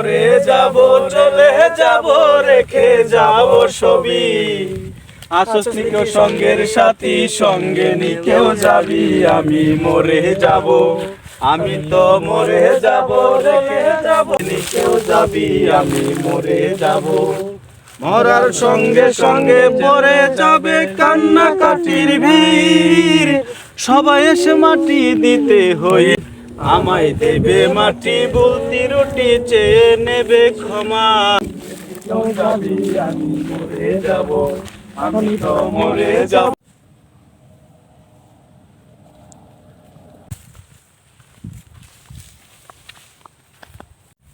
করে যাব, চলে যাব, রেখে যাব ছবি। আসস নিকেও সঙ্গের সাথী, সঙ্গে নিকেও যাবি, আমি মরে যাব। আমি তো মরে যাব, রেখে যাব, নিকেও যাবি, আমি মরে যাব। মরার সঙ্গে সঙ্গে পরে যাবে কান্না কাটির ভিড়। সবাই এসে মাটি দিতে হই আমায় দেবে মাটি বলতি রুটি চেয়ে নেবে ক্ষমা। আমি মরে যাব আমি তো মরে যাব।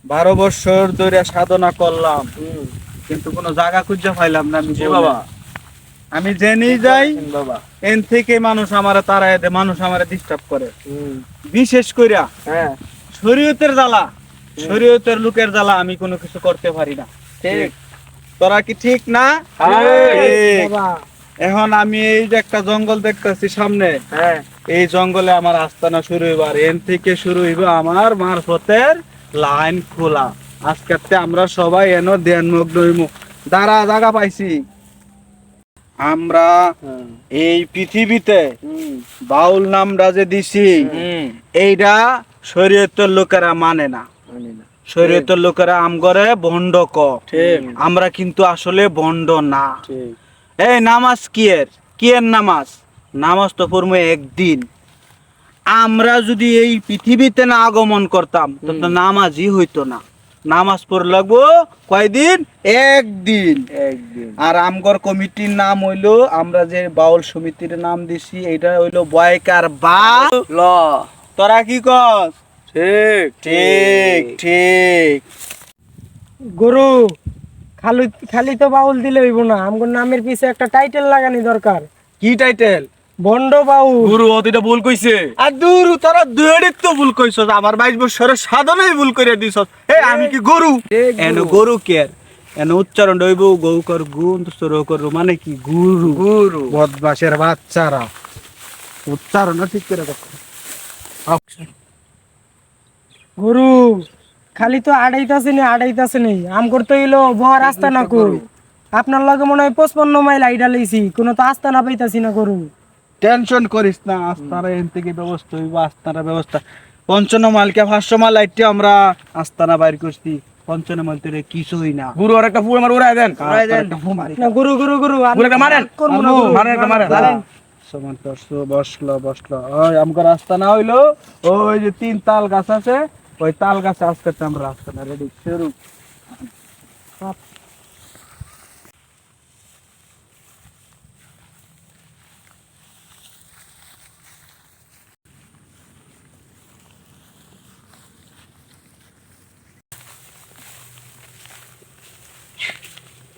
বারো বছর ধরে সাধনা করলাম কিন্তু কোনো জায়গা খুঁজে পাইলাম না আমি বাবা। আমি জেনেই যাই বাবা? এন থেকে মানুষ আমার দেয় মানুষ আমারে ডিস্টার্ব করে। বিশেষ কইরা হ্যাঁ। শরীয়তের জ্বালা শরীয়তের লোকের জ্বালা আমি কোনো কিছু করতে পারি না। ঠিক। তোরা কি ঠিক না? এখন আমি এই যে একটা জঙ্গল দেখতেছি সামনে হ্যাঁ। এই জঙ্গলে আমার আস্তানা শুরু হইবার এন থেকে শুরু হইব আমার মারফতের লাইন খোলা। আজকে আমরা সবাই এনো ধ্যান মগ্ন হইব দাঁড়া জায়গা পাইছি। আমরা এই পৃথিবীতে বাউল নামটা যে দিছি এইটা শরীয়তের লোকেরা মানে না। শরীয়তের লোকেরা আম আমগরে বন্ড ক। আমরা কিন্তু আসলে বন্ড না। এই নামাজ কিয়ের? কিয়ের নামাজ? নামাজ তো পড়ব একদিন। আমরা যদি এই পৃথিবীতে না আগমন করতাম তো নামাজই হইতো না। নামাজ পড় লাগবো কয়দিন? একদিন। একদিন। আর আমগর কমিটির নাম হইল আমরা যে বাউল সমিতির নাম দিছি এটা হইল বয়কার বা ল। তোরা কি কস? ঠিক। ঠিক ঠিক। গরু খালি খালি তো বাউল দিলে হইব না। আমগর নামের পিছে একটা টাইটেল লাগানি দরকার। কি টাইটেল? বন্ড বাউল গুরু অতিটা ভুল কইছে। আর দূর তোরা দুয়েরই তো ভুল কইছ আমার বাইশ বছরের সাধনাই ভুল করে দিছ এ আমি কি গরু? এন গরু কের এন উচ্চারণ হইব গৌ কর গুণ কর মানে কি? গুরু। গুরু। বদমাসের বাচ্চারা। উচ্চারণ ঠিক করে দেখো। গরু। খালি তো আড়াইতাছে নি আড়াইতাছে নেই। আম করতে হইল বহর রাস্তা না কই। আপনার লগে মনে হয় পঁচপন্ন মাইল আইডা লইছি কোনো তো আস্তা না পাইতাছি না গরু। টেনশন করিস না আস্তারা এন থেকে ব্যবস্থা হইব আস্তারা ব্যবস্থা পঞ্চান্ন মালকে পাঁচশো মাল আইটে আমরা আস্তানা বাইর করছি পঞ্চান্ন মাল তোরে কিছুই না গুরু আর একটা উড়াই দেন উড়াই দেন। একটা ফুল মারি। না গরু গরু গরু একটা মারেন। করব না মারেন একটা মারেন। মারেন। সমান করছ বসল বসল ওই আমগো রাস্তা না হইল ওই যে তিন তাল গাছ আছে ওই তাল গাছে আজকে আমরা রাস্তা না রেডি শুরু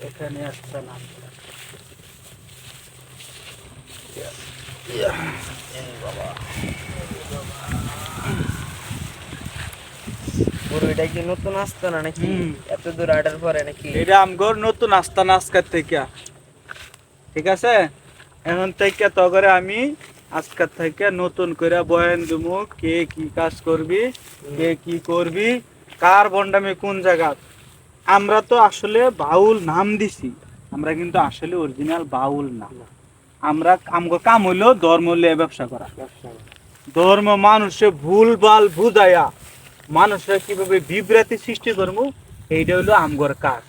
এখানে আসছে না। এটা কি নতুন আসতো না নাকি? এত দূর আটার পরে নাকি? এটা আমগর নতুন আস্তা আজকের থেকে। ঠিক আছে? এখন থেকে তো করে আমি আজকের থেকে নতুন করে বয়ান দিমু কে কি কাজ করবি কে কি করবি কার বন্ডামি কোন জায়গা আমরা তো আসলে বাউল নাম দিছি। আমরা কিন্তু আসলে অরিজিনাল বাউল না। আমরা আমগো কাম হইল ধর্ম লিয়ে ব্যবসা করা। ধর্ম মানুষে ভুল ভালো বুঝাইয়া মানুষের কীভাবে বিভ্রান্তি সৃষ্টি করব এইটা হইল আমগর কাজ।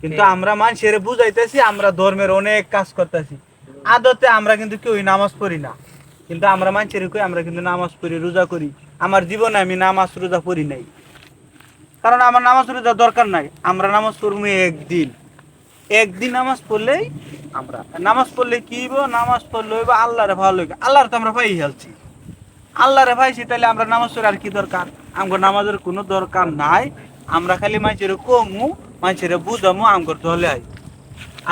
কিন্তু আমরা মানুষের বুঝাইতেছি আমরা ধর্মের অনেক কাজ করতেছি। আদতে আমরা কিন্তু কেউই নামাজ পড়ি না। কিন্তু আমরা মানুষের কই আমরা কিন্তু নামাজ পড়ি রোজা করি। আমার জীবনে আমি নামাজ রোজা পড়ি নাই। কারণ আমার নামাজ রোজা দরকার নাই। আমরা নামাজ পড়ব একদিন। একদিন নামাজ পড়লেই আমরা। নামাজ পড়লে কি হইব? নামাজ পড়লে হইব আল্লাহরে ভালো লাগে আল্লাহর তো আমরা পাই হেলছি। আল্লাহরে পাইছি তাহলে আমরা নামাজ পড়ে আর কি দরকার? আমগো নামাজের কোনো দরকার নাই। আমরা খালি মানুষের কমু, মানুষের বুঝামু, আমগর দলে আই।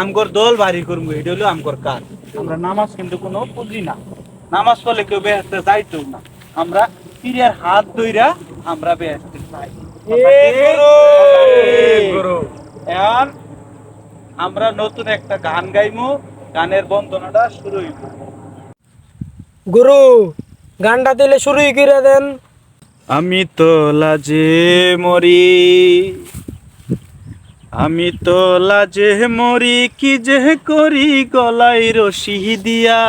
আমগর দল ভারী করব এটা হলো আমগর কাজ। আমরা নামাজ কিন্তু কোনো বুঝি না। নামাজ পড়লে কেউ বেহেস্তে যাইতো না। আমরা পীরের হাত ধইরা আমরা বেহেস্তে যাই। আমরা নতুন একটা গান গাইমু গানের বন্দনাটা শুরু হইব গরু গানটা দিলে শুরুই করে দেন? আমি তো লাজে মরি। আমি তো লাজে মরি কি যে করি গলায় রশি দিয়া।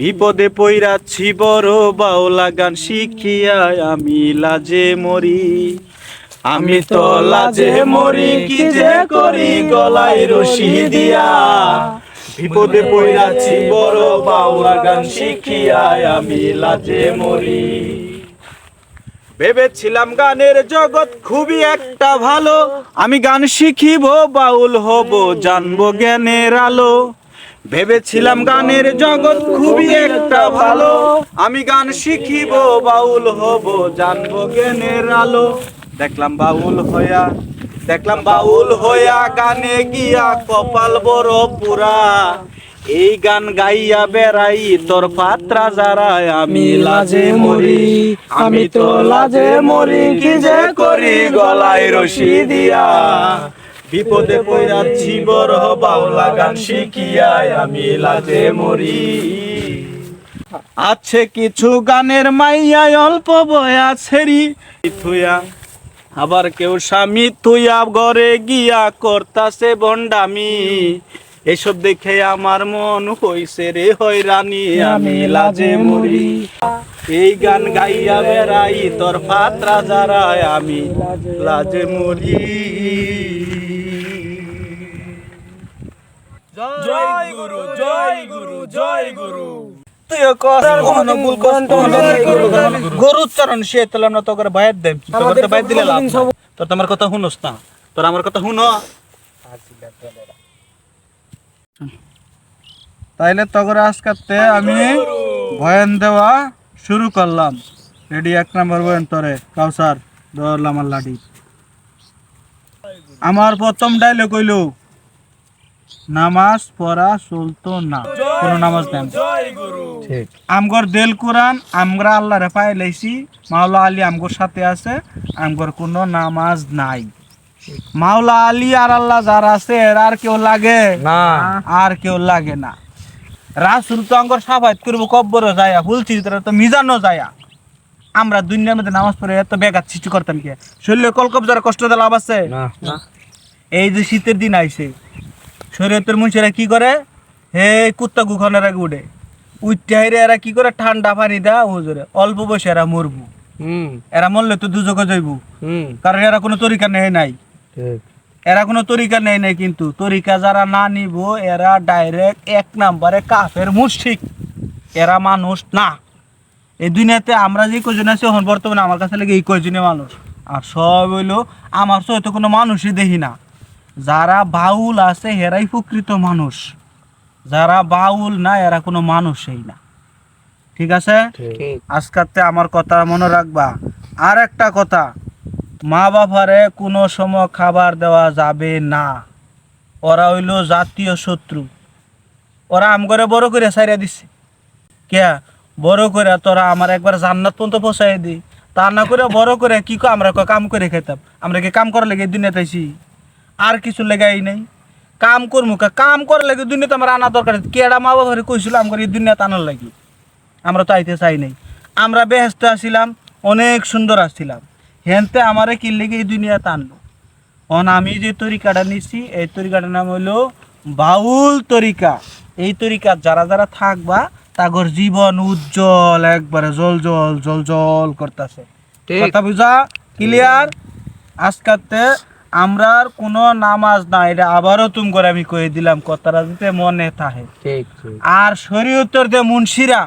বিপদে পইরাছি বড় বাউলা গান শিখিয়া আমি লাজে মরি। আমি তো লাজে মরি, কি যে করি গলায় রশি দিয়া। বিপদে পইরাছি বড় বাউলা গান শিখিয়া আমি লাজে মরি। ভেবেছিলাম গানের জগৎ খুবই একটা ভালো। আমি গান শিখিব, বাউল হব, জানব জ্ঞানের আলো। ভেবেছিলাম গানের জগৎ খুবই একটা ভালো। আমি গান শিখিব, বাউল হব, জানব জ্ঞানের আলো। দেখলাম বাউল হইয়া, দেখলাম বাউল হইয়া গানে গিয়া কপাল বড় পুরা। এই গান গাইয়া বেড়াই, তোর পাত্রা যারায় আমি লাজে মরি। আমি তো লাজে মরি, কি যে করি গলায় রশি দিয়া। বিপদে পড়াচ্ছি বড় বাউলা গান শিখিয়ায় আমি লাজে মরি। আছে কিছু গানের মাইয়া অল্প বয়া ছেড়ি থুয়া, আবার কেউ স্বামী তুইয়া ঘরে গিয়া করতাছে বন্ডামি। এসব দেখে আমার মন হইছে রে হয়রানি, আমি লাজে মরি। এই গান গাইয়া বেড়াই তোর পাত্রা যারায় আমি লাজে মরি। জয় গুরু জয় গুরু জয় গুরু। তুইও কর। কখনো ভুল কর গরু চরণ সে তাহলে আমরা তো বাইর দেব। বাইর দিলে লাভ তোর তো কথা শুনোস না। তোর আমার কথা শুনো। তাইলে তগর আজকাতে আমি বয়ান দেওয়া শুরু করলাম। রেডি এক নম্বর বয়ান তরে। কাউসার ধরলাম আমার লাঠি। আমার প্রথম ডাইলগ কইল নামাজ পড়া চলতো না। কোনো নামাজ নেন আমগর দেল কোরআন আমরা আল্লাহরে পাই লাইছি মাওলা আলী আমগর সাথে আছে আমগর কোনো নামাজ নাই। মাওলা আলী আর আল্লাহ যারা আছে এর আর কেউ লাগে? না। আর কেউ লাগে না। রাসুল তো আঙ্গর সাফাত করব কব্বর যায়া হুলছি তো মিজানো যায়া। আমরা দুনিয়ার মধ্যে নামাজ পড়ে এত বেগাত সৃষ্টি করতাম কি? শরীরে কলকব যারা কষ্ট লাভ আছে? এই যে শীতের দিন আইছে শরীয়তের মনুষ্যরা কি করে? হে কুত্তা গুখানের আগে উঠে। উঠতে এরা কি করে? ঠান্ডা পানি দেয়া হুজুরে। অল্প বসে এরা মরবো। হুম। এরা মরলে তো দুজকে যাইব হুম। কারণ এরা কোনো তরিকা নেই নাই। এরা কোনো তরিকা নেই নাই কিন্তু তরিকা যারা না নিব এরা ডাইরেক্ট এক নাম্বারে কাফের মুশরিক। এরা মানুষ না। এই দুনিয়াতে আমরা যে কজন আছি এখন বর্তমানে আমার কাছে লাগে এই কয়জনে মানুষ। আর সব হইল আমার তো কোনো মানুষই দেখি না। যারা বাউল আছে এরাই প্রকৃত মানুষ। যারা বাউল না এরা কোনো মানুষই না। ঠিক আছে? আজকাতে আমার কথা মনে রাখবা। আর একটা কথা মা বাবারে কোনো সময় খাবার দেওয়া যাবে না। ওরা হইল জাতীয় শত্রু। ওরা আম করে বড় করে সাইরা দিচ্ছে কে? বড় করে তোরা আমার একবার জান্নাত পর্যন্ত পৌঁছাই দি। তা না করে বড় করে কি কো আমরা কাম করে খেতাম আমরা কি কাম করার লেগে দিনে আইছি? আর কিছু লেগাই নাই। কাম করমু কা কাম করার লাগে দুনিয়াতে আমার আনা দরকার কেডা মা বাবা কইছিল আমার এই দুনিয়াতে আনার লাগি। আমরা তো আইতে চাই নাই। আমরা বেহেস্ত আসছিলাম অনেক সুন্দর আসছিলাম হেনতে আমারে কি লেগে এই দুনিয়াতে আনলো? অন আমি যে তরিকাটা নিছি এই তরিকাটার নাম হলো বাউল তরিকা। এই তরিকা যারা যারা থাকবা তাগর জীবন উজ্জ্বল একবারে জল জল জল জল করতেছে। কথা বুঝা? ক্লিয়ার আজকাতে আমরার কোনো নামাজ না এটা আবারও তুম করে আমি কয়ে দিলাম কথাটা যাতে মনে থাকে। আর শরীয়তের যে মুন্সিরা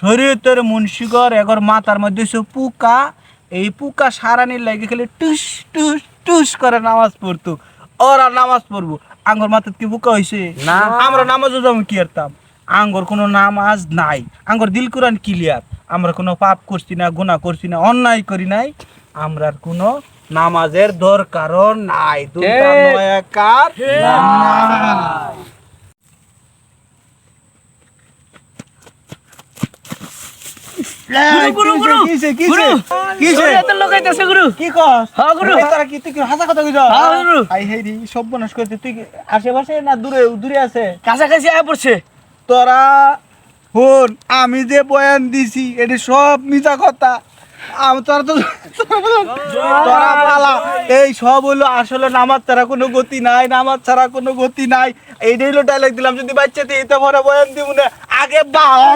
শরীয়তের মুন্সিগর এগর মাথার মধ্যে সে পুকা এই পুকা সারানির লাগে খালি টুস টুস টুস করে নামাজ পড়তো। ওরা নামাজ পড়ব। আঙ্গর মাথার কি পুকা হয়েছে না। আমরা নামাজও যেমন কি করতাম আঙ্গর কোনো নামাজ নাই। আঙ্গর দিল কোরআন ক্লিয়ার। আমরা কোনো পাপ করছি না গুণা করছি না অন্যায় করি নাই। আমরা কোনো নামাজের দরকারও নাই দুটা তারা হন আমি যে বয়ান দিছি এটি সব মিছা কথা। তোরা তো তোরা পালা। এই সব হলো আসলে নামার ছাড়া কোনো গতি নাই নামার ছাড়া কোনো গতি নাই। এইটাই হলো ডায়লগ দিলাম, যদি বাচ্চা দিয়ে এটা ভরে বয়ান দিব না। আগে বাবা